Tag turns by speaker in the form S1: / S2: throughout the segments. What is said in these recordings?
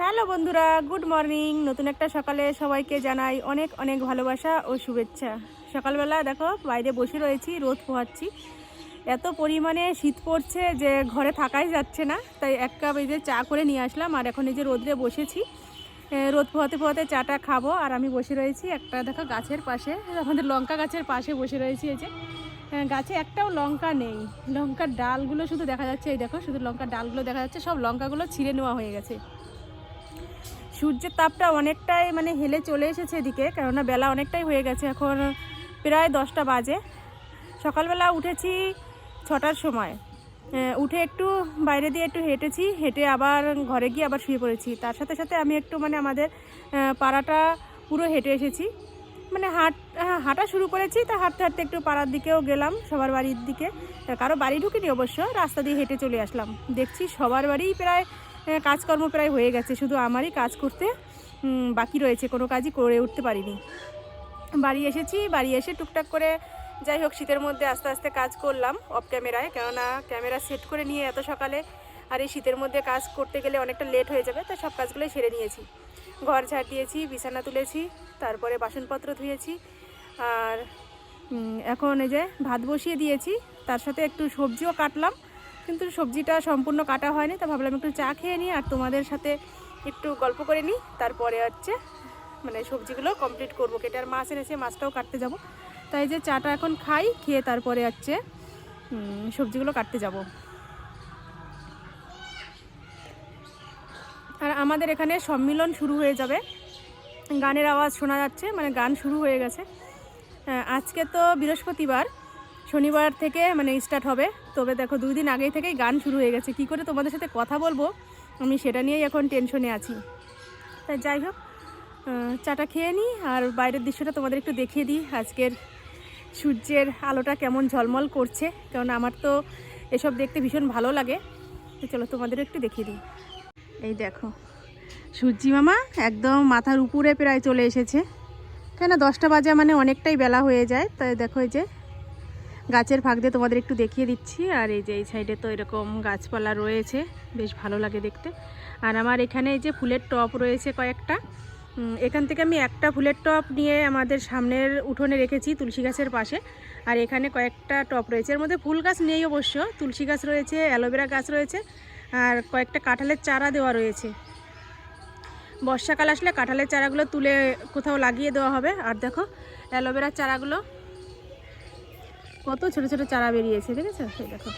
S1: Hello বন্ধুরা, good morning. নতুন একটা সকালে সবাইকে জানাই অনেক অনেক ভালোবাসা ও শুভেচ্ছা। সকালবেলা দেখো, বাইরে বসে রয়েছি, রোদ পোহাচ্ছি। এত পরিমাণে শীত পড়ছে যে ঘরে থাকাই যাচ্ছে না। তাই এক কাপ এই যে চা করে নিয়ে আসলাম, আর এখন এই যে রোদ্রে বসেছি। রোদ পোহাতে পোহাতে চাটা খাব, আর আমি বসে রয়েছি একটা দেখো গাছের পাশে, আমাদের লঙ্কা গাছের পাশে বসে রয়েছি এই যে। গাছে একটাও লঙ্কা নেই। লঙ্কার ডালগুলো শুধু দেখা যাচ্ছে, এই দেখো, শুধু লঙ্কার ডালগুলো দেখা যাচ্ছে, সব লঙ্কাগুলো ছিঁড়ে নেওয়া হয়ে গেছে। সূর্যের তাপটা অনেকটাই মানে হেলে চলে এসেছে এদিকে কেননা বেলা অনেকটাই হয়ে গেছে। এখন প্রায় দশটা বাজে। সকালবেলা উঠেছি ছটার সময়। উঠে একটু বাইরে দিয়ে একটু হেঁটেছি হেঁটে আবার ঘরে গিয়ে আবার শুয়ে পড়েছি। তার সাথে সাথে আমি একটু মানে আমাদের পাড়াটা পুরো হেঁটে এসেছি। মানে হাঁট হ্যাঁ, হাঁটা শুরু করেছি তা হাঁটতে হাঁটতে একটু পাড়ার দিকেও গেলাম সবার বাড়ির দিকে। কারও বাড়ি ঢুকিনি অবশ্য রাস্তা দিয়ে হেঁটে চলে আসলাম। দেখছি সবার বাড়িই প্রায় কাজকর্ম প্রায় হয়ে গেছে, শুধু আমারই কাজ করতে বাকি রয়েছে, কোনো কাজই করে উঠতে পারিনি। বাড়ি এসেছি, বাড়ি এসে টুকটাক করে যাই হোক, শীতের মধ্যে আস্তে আস্তে কাজ করলাম অফ ক্যামেরায় কেননা ক্যামেরা সেট করে নিয়ে এত সকালে আর এই শীতের মধ্যে কাজ করতে গেলে অনেকটা লেট হয়ে যাবে তাই সব কাজগুলোই সেরে নিয়েছি। ঘর ঝাড় দিয়েছি, বিছানা তুলেছি, তারপরে বাসনপত্র ধুয়েছি, আর এখন এই যে ভাত বসিয়ে দিয়েছি, তার সাথে একটু সবজিও কাটলাম কিন্তু সবজিটা সম্পূর্ণ কাটা হয়নি, তা ভাবলাম একটু চা খেয়ে নিই আর তোমাদের সাথে একটু গল্প করে নিই। তারপরে হচ্ছে মানে সবজিগুলো কমপ্লিট করব। কেটে আর মাছ এনেছে, মাছটাও কাটতে যাব। তাই যে চাটা এখন খাই, খেয়ে তারপরে হচ্ছে সবজিগুলো কাটতে যাব। আর আমাদের এখানে সম্মিলন শুরু হয়ে যাবে। গানের আওয়াজ শোনা যাচ্ছে মানে গান শুরু হয়ে গেছে। আজকে তো বৃহস্পতিবার শনিবার থেকে মানে স্টার্ট হবে। তবে দেখো দুই দিন আগেই থেকেই গান শুরু হয়ে গেছে। কি করে তোমাদের সাথে কথা বলব? আমি সেটা নিয়েই এখন টেনশনে আছি। তাই যাই হোক চাটা খেয়ে নিই আর বাইরের দৃশ্যটা তোমাদের একটু দেখিয়ে দিই। আজকের সূর্যের আলোটা কেমন ঝলমল করছে, কারণ আমার তো এসব দেখতে ভীষণ ভালো লাগে। তো চলো তোমাদের একটু দেখিয়ে দিই। এই দেখো, সূর্যি মামা একদম মাথার উপরে প্রায় চলে এসেছে। কেন দশটা বাজে মানে অনেকটাই বেলা হয়ে যায়। তাই দেখো এই যে গাছের ফাঁক দিয়ে তোমাদের একটু দেখিয়ে দিচ্ছি। আর এই যে এই সাইডে তো এরকম গাছপালা রয়েছে, বেশ ভালো লাগে দেখতে। আর আমার এখানে এই যে ফুলের টপ রয়েছে কয়েকটা। এখান থেকে আমি একটা ফুলের টপ নিয়ে আমাদের সামনের উঠোনে রেখেছি তুলসী গাছের পাশে। আর এখানে কয়েকটা টপ রয়েছে। এর মধ্যে ফুল গাছ নেই অবশ্য, তুলসী গাছ রয়েছে, অ্যালোভেরা গাছ রয়েছে, আর কয়েকটা কাঁঠালের চারা দেওয়া রয়েছে। বর্ষাকাল আসলে কাঁঠালের চারাগুলো তুলে কোথাও লাগিয়ে দেওয়া হবে। আর দেখো, অ্যালোভেরার চারাগুলো কত ছোট ছোট চারা বেরিয়েছে দেখেছ? এই দেখো।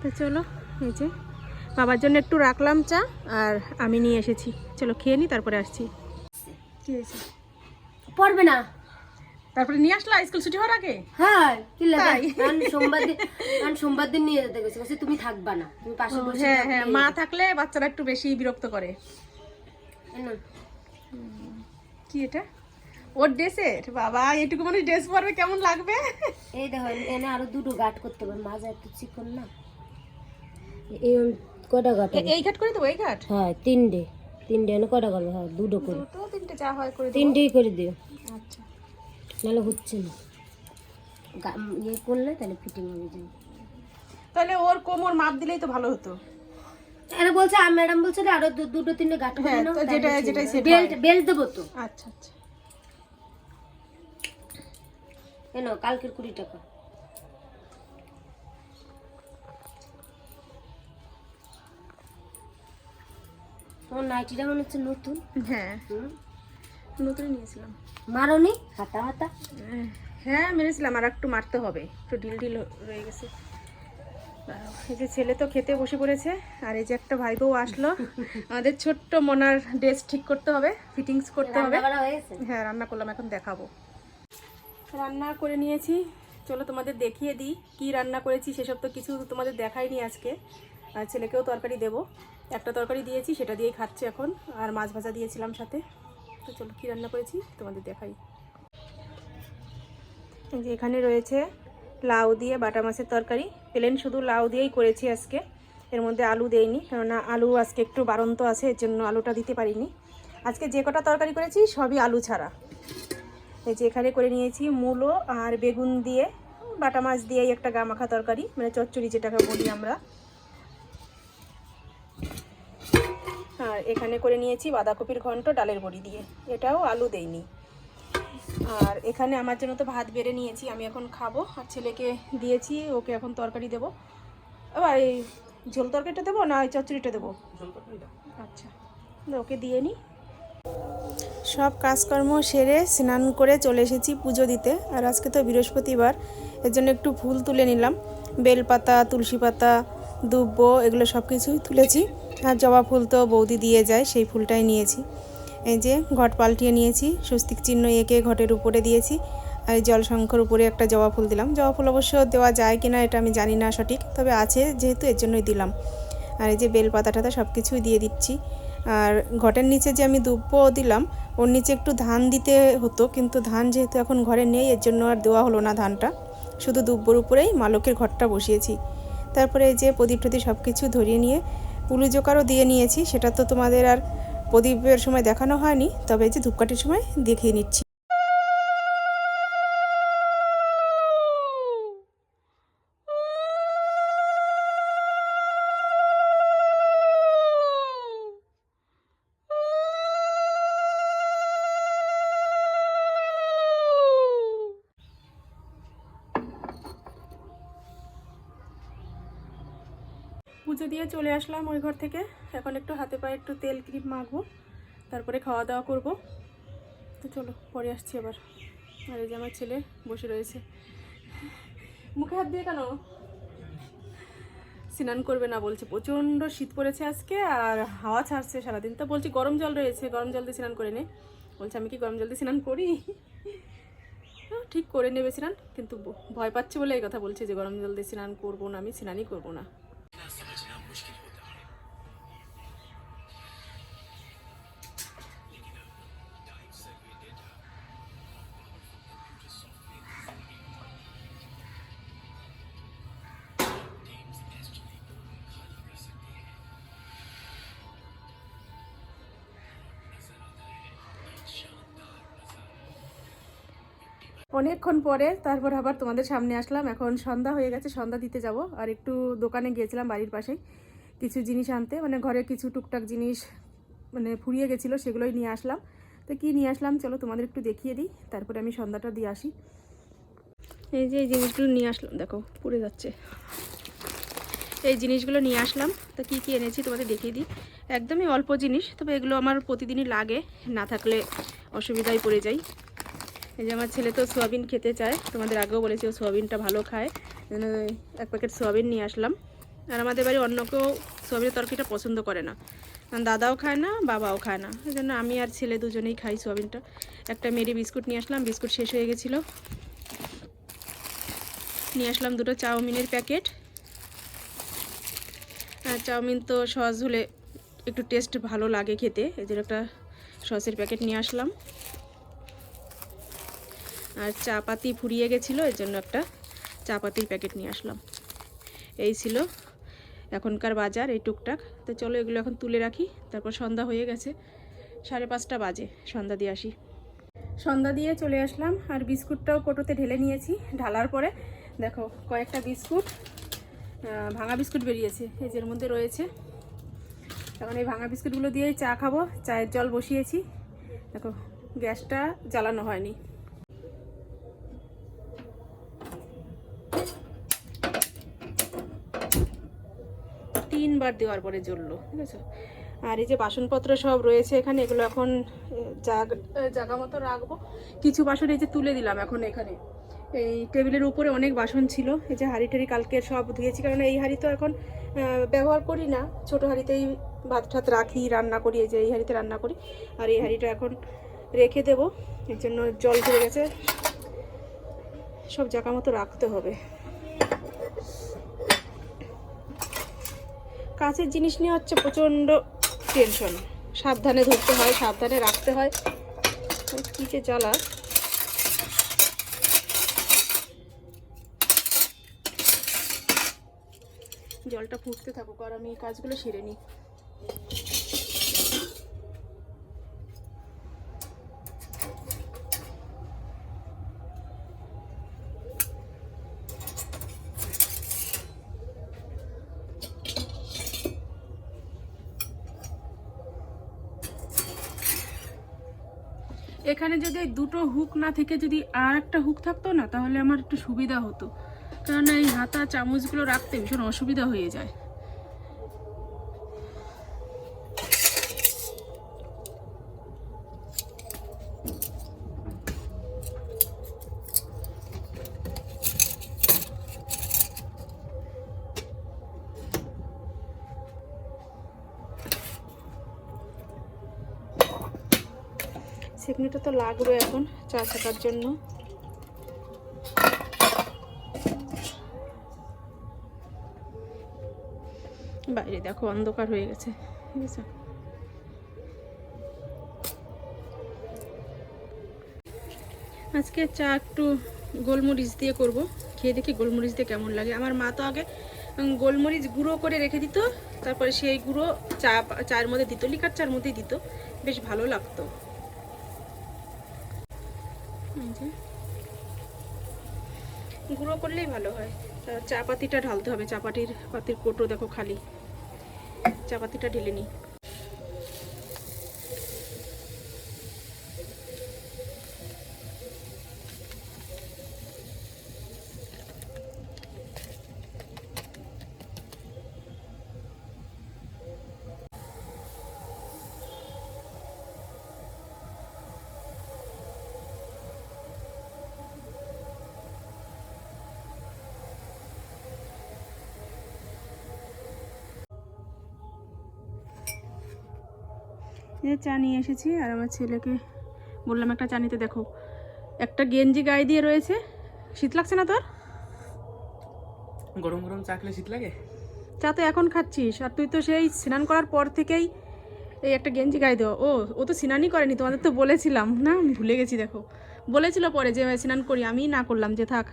S1: তো চলো এই যে। বাবার জন্য একটু রাখলাম চা আর আমি নিয়ে এসেছি। চলো খেয়ে নি তারপরে আসছি। কি হয়েছে?
S2: পড়বে না।
S1: তারপরে নিয়ে আসলা? স্কুল ছুটি হওয়ার আগে?
S2: হ্যাঁ কি লাগে? আমি সোমবার দিন আমি সোমবার দিন নিয়ে যেতে গেছি। বলছি তুমি থাকবা না। তুমি পাশে বসে
S1: হ্যাঁ হ্যাঁ মা থাকলে বাচ্চারা একটু বেশি বিরক্ত করে।
S2: নাও।
S1: কি এটা? ওর ড্রেসের বাবা এটুকু মানুষ ড্রেস পরবে কেমন লাগবে?
S2: এই দেখো এনে আরও দুটো গাট করতে হবে মাজা একটু চিকন না? এই কটা গাট
S1: এই ঘাট করে দেবো এই ঘাট?
S2: হ্যাঁ তিনটে। তিনটে এনে কটা করবে? হ্যাঁ দুটো করে।
S1: দুটো তিনটে যা হয় করে
S2: তিনটেই করে দিও।
S1: আচ্ছা।
S2: নাহলে হচ্ছে না। ইয়ে করলে তাহলে ফিটিং হবে যাবে
S1: তাহলে ওর কোমর মাপ দিলেই তো ভালো হতো।
S2: এরা বলছে আর ম্যাডাম বলছে আরও দুটো তিনটে গাট করে
S1: হ্যাঁ,
S2: নাও
S1: তো যেটা-
S2: বেল্ট বেল্ট দেবো তো।
S1: আচ্ছা আচ্ছা।
S2: কালকের কুড়ি টাকা। তোমার নাইটিটা মনে হচ্ছে নতুন।
S1: হ্যাঁ। নতুন নিয়েছিলাম।
S2: মারোনি? হাতা হাতা।
S1: হ্যাঁ মেরেছিলাম আর একটু মারতে হবে। একটু ঢিল ঢিল রয়ে গেছে। এই যে ছেলে তো খেতে বসে পড়েছে আর এই যে একটা ভাইপোও আসলো। আমাদের ছোট্ট মোনার ড্রেস ঠিক করতে হবে ফিটিংস করতে হবে।
S2: হয়ে
S1: রান্না করলাম এখন দেখাবো। রান্না করে নিয়েছি। চলো তোমাদের দেখিয়ে দিই কি রান্না করেছি সেসব তো কিছু তোমাদের দেখাইনি আজকে। আর ছেলেকেও তরকারি দেব। একটা তরকারি দিয়েছি সেটা দিয়েই খাচ্ছে এখন আর মাছ ভাজা দিয়েছিলাম সাথে। তো চলো কি রান্না করেছি তোমাদের দেখাই। এই যে এখানে রয়েছে লাউ দিয়ে বাটা মাছের তরকারি। প্লেন শুধু লাউ দিয়েই করেছি আজকে। এর মধ্যে আলু দেইনি, কেননা আলু আজকে একটু বাড়ন্ত আছে, এর জন্য আলুটা দিতে পারিনি। আজকে যে কটা তরকারি করেছি, সবই আলু ছাড়া। এই যে এখানে করে নিয়েছি মূলো আর বেগুন দিয়ে, বাটা মাছ দিয়েই একটা গামাখা তরকারি মানে চচ্চড়ি যেটাকে বলি আমরা। আর এখানে করে নিয়েছি বাঁধাকপির ঘন্ট, ডালের বড়ি দিয়ে। এটাও আলু দেইনি। আর এখানে আমার জন্য তো ভাত বেড়ে নিয়েছি আমি এখন খাব। আর ছেলেকে দিয়েছি ওকে এখন তরকারি দেবো। এবার এই ঝোল তরকারিটা দেবো না ওই চচ্চড়িটা দেবো? আচ্ছা ওকে দিয়ে নিই সব কাজকর্ম সেরে স্নান করে চলে এসেছি পুজো দিতে। আর আজকে তো বৃহস্পতিবার এর জন্য একটু ফুল তুলে নিলাম। বেলপাতা তুলসী পাতা দুব্ব এগুলো সব কিছুই তুলেছি। আর জবা ফুল তো বৌদি দিয়ে যায় সেই ফুলটাই নিয়েছি। এই যে ঘট পাল্টিয়ে নিয়েছি, স্বস্তিক চিহ্ন এঁকে ঘটের উপরে দিয়েছি, আর এই জল শঙ্কর উপরে একটা জবা ফুল দিলাম। জবা ফুল অবশ্য দেওয়া যায় কিনা এটা আমি জানি না সঠিক, তবে আছে যেহেতু এর জন্যই দিলাম। আর এই যে বেলপাতা টাতা সব কিছুই দিয়ে দিচ্ছি। আর ঘটের নিচে যে আমি দুব্ব দিলাম, ওর নিচে একটু ধান দিতে হতো, কিন্তু ধান যেহেতু এখন ঘরে নেই, এর জন্য আর দেওয়া হলো না ধানটা। শুধু দুব্বর উপরেই মালকের ঘরটা বসিয়েছি। তারপরে এই যে প্রদীপ টদীপ সব কিছু ধরিয়ে নিয়ে, পুলু জোকারও দিয়ে নিয়েছি, সেটা তো তোমাদের আর প্রদীপের সময় দেখানো হয়নি তবে এই যে ধূপকাঠির সময় দেখিয়ে নিচ্ছি। পুজো দিয়ে চলে আসলাম ওই ঘর থেকে। এখন একটু হাতে পায়ে একটু তেল ক্রিম মাখবো, তারপরে খাওয়া দাওয়া করব। তো চলো, পরে আসছি আবার। আর এই যে আমার ছেলে বসে রয়েছে। মুখে হাত দিয়ে কেন? স্নান করবে না বলছে। প্রচণ্ড শীত পড়েছে আজকে আর হাওয়া ছাড়ছে সারাদিন। তো বলছি গরম জল রয়েছে, গরম জল দিয়ে স্নান করে নে। বলছে, আমি কি গরম জল দিয়ে স্নান করি? ঠিক করে নেবে স্নান, কিন্তু ভয় পাচ্ছে বলে এই কথা বলছে যে, গরম জল দিয়ে স্নান করব না, আমি স্নানই করব না। অনেকক্ষণ পরে তারপর আবার তোমাদের সামনে আসলাম। এখন সন্ধ্যা হয়ে গেছে, সন্ধ্যা দিতে যাব। আর একটু দোকানে গিয়েছিলাম বাড়ির পাশেই। কিছু জিনিস আনতে মানে ঘরে কিছু টুকটাক জিনিস মানে ফুরিয়ে গেছিল, সেগুলোই নিয়ে আসলাম। তো কী নিয়ে আসলাম চলো তোমাদের একটু দেখিয়ে দিই, তারপরে আমি সন্ধ্যাটা দিয়ে আসি। এই যে এই জিনিসগুলো নিয়ে আসলাম, দেখো, পুড়ে যাচ্ছে। এই জিনিসগুলো নিয়ে আসলাম, তো কী কী এনেছি তোমাদের দেখিয়ে দিই। একদমই অল্প জিনিস, তবে এগুলো আমার প্রতিদিনই লাগে, না থাকলে অসুবিধায় পড়ে যাই। এই যে আমার ছেলে তো সোয়াবিন খেতে চায়। তোমাদের আগেও বলেছি ও সোয়াবিনটা ভালো খায়। এক প্যাকেট সোয়াবিন নিয়ে আসলাম। আর আমাদের বাড়ি অন্য কেউ সোয়াবিনের তরকারিটা পছন্দ করে না। দাদাও খায় না, বাবাও খায় না। এই জন্য আমি আর ছেলে দুজনেই খাই সোয়াবিনটা। একটা মেরি বিস্কুট নিয়ে আসলাম, বিস্কুট শেষ হয়ে গেছিল। নিয়ে আসলাম দুটো চাউমিনের প্যাকেট। চাউমিন তো সস হলে একটু টেস্ট ভালো লাগে খেতে। এই জন্য একটা সসের প্যাকেট নিয়ে আসলাম। আর চা পাতি ফুরিয়ে গেছিল, এর জন্য একটা চা পাতির প্যাকেট নিয়ে আসলাম। এই ছিল এখনকার বাজার, এই টুকটাক। তো চলো এগুলো এখন তুলে রাখি। তারপর সন্ধ্যা হয়ে গেছে, সাড়ে পাঁচটা বাজে, সন্ধ্যা দিয়ে আসি। সন্ধ্যা দিয়ে চলে আসলাম, আর বিস্কুটটাও কোটোতে ঢেলে নিয়েছি। ঢালার পরে দেখো, কয়েকটা বিস্কুট ভাঙা বিস্কুট বেরিয়েছে, এই যে এর মধ্যে রয়েছে। এখন এই ভাঙা বিস্কুটগুলো দিয়েই চা খাব, চায়ের জল বসিয়েছি। দেখো, গ্যাসটা জ্বালানো হয়নি। তিনবার দেওয়ার পরে জ্বললো, ঠিক আছে? আর এই যে বাসনপত্র সব রয়েছে এখানে, এগুলো এখন জাগা মতো রাখব। কিছু বাসন এই যে তুলে দিলাম এখন এখানে। এই টেবিলের উপরে অনেক বাসন ছিল, এই যে হাঁড়ি টাড়ি কালকে সব ধুয়েছি কারণ এই হাঁড়ি তো এখন ব্যবহার করি না। ছোটো হাঁড়িতেই ভাত ঠাত রাখি, রান্না করি, এই যে এই হাঁড়িতে রান্না করি। আর এই হাঁড়িটা এখন রেখে দেবো, এর জন্য জল ধরে গেছে। সব জায়গা মতো রাখতে হবে। কাছের জিনিস নিয়ে হচ্ছে প্রচণ্ড টেনশন সাবধানে ধরতে হয়, সাবধানে রাখতে হয়। কী যে জ্বালা। জলটা ফুটতে থাকুক আর আমি এই কাজগুলো সেরে নিই। এখানে যদি দুটো হুক না থেকে যদি আর একটা হুক থাকতো না, তাহলে আমার একটু সুবিধা হতো। কারণ এই হাতা চামচগুলো রাখতে ভীষণ অসুবিধা হয়ে যায়। সেকনিটা তো লাগবে এখন চা ছাকার জন্য। বাইরে দেখো অন্ধকার হয়ে গেছে আজকে চা একটু গোলমরিচ দিয়ে করব, খেয়ে দেখি গোলমরিচ দিয়ে কেমন লাগে। আমার মা তো আগে গোলমরিচ গুঁড়ো করে রেখে দিত, তারপরে সেই গুঁড়ো চা চায়ের মধ্যে দিত, লিকার চার মধ্যেই দিত, বেশ ভালো লাগতো। গুঁড়ো করলেই ভালো হয়। চা পাতিটা ঢালতে হবে। চা পাতির পাতির কোটো দেখো খালি। চা পাতিটা ঢেলে নিই যে চা নিয়ে এসেছি আর আমার ছেলেকে বললাম একটা চা নিতে দেখো। একটা গেঞ্জি গায়ে দিয়ে রয়েছে। শীত লাগছে না তোর?
S3: গরম গরম চা খেলে শীত লাগে?
S1: চা তো এখন খাচ্ছিস আর তুই তো সেই স্নান করার পর থেকেই এই একটা গেঞ্জি গায়ে দেওয়া। ও ও তো স্নানই করেনি তোমাদের তো বলেছিলাম। না আমি ভুলে গেছি দেখো। বলেছিল পরে যে স্নান করি। আমি না করলাম যে থাক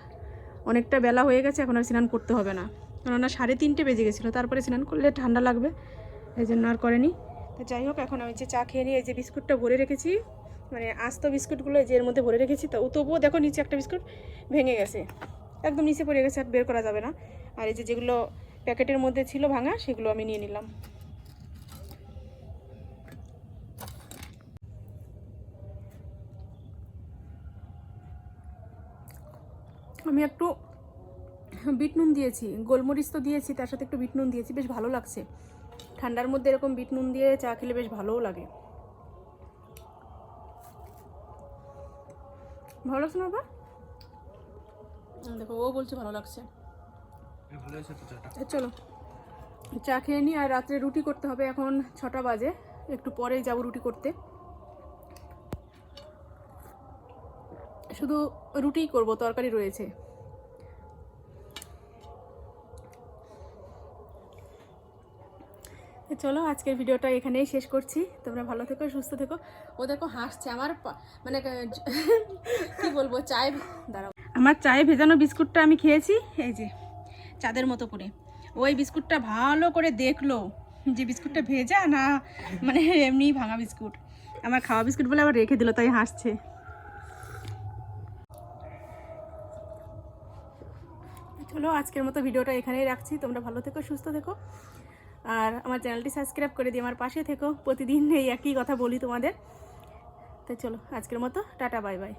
S1: অনেকটা বেলা হয়ে গেছে এখন আর স্নান করতে হবে না। কেননা সাড়ে তিনটে বেজে গেছিল তারপরে স্নান করলে ঠান্ডা লাগবে এই জন্য আর করেনি। তো যাই হোক, এখন আমি যে চা খেয়ে নিয়ে এই যে বিস্কুটটা ভরে রেখেছি মানে আস্ত বিস্কুটগুলো যে এর মধ্যে ভরে রেখেছি, তো তবুও দেখো নিচে একটা বিস্কুট ভেঙে গেছে। একদম নিচে পড়ে গেছে, আর বের করা যাবে না। আর এই যে যেগুলো প্যাকেটের মধ্যে ছিল ভাঙা, সেগুলো আমি নিয়ে নিলাম। আমি একটু বিট নুন দিয়েছি, গোলমরিচ তো দিয়েছি, তার সাথে একটু বিট নুন দিয়েছি, বেশ ভালো লাগছে। ঠান্ডার মধ্যে এরকম বিট নুন দিয়ে চা খেলে বেশ ভালোও লাগে। ভালো লাগছে না বাবা দেখো ও বলছে ভালো লাগছে।
S3: ভালো হয়েছে তো চাটা?
S1: এ চলো। চা খেয়ে নিই আর রাত্রে রুটি করতে হবে এখন ছটা বাজে। একটু পরেই যাব রুটি করতে। শুধু রুটিই করব তরকারি রয়েছে। চলো, আজকের ভিডিওটা এখানেই শেষ করছি। তোমরা ভালো থেকো, সুস্থ থেকো। ও দেখো হাসছে, আমার মানে কি বলব, চায় দাঁড়াও। আমার চায়ে ভেজানো বিস্কুটটা আমি খেয়েছি, এই যে, চাঁদের মতো করে। ওই বিস্কুটটা ভালো করে দেখল যে বিস্কুটটা ভেজা না মানে এমনি ভাঙা বিস্কুট। আমার খাওয়া বিস্কুট বলে আবার রেখে দিল, তাই হাসছে। চলো, আজকের মতো ভিডিওটা এখানেই রাখছি। তোমরা ভালো থেকো, সুস্থ থেকো। আর আমার চ্যানেলটি সাবস্ক্রাইব করে দিয়ে আমার পাশে থেকো। প্রতিদিন এই একই কথা বলি তোমাদের। তো চলো, আজকের মতো, টাটা, বাই বাই।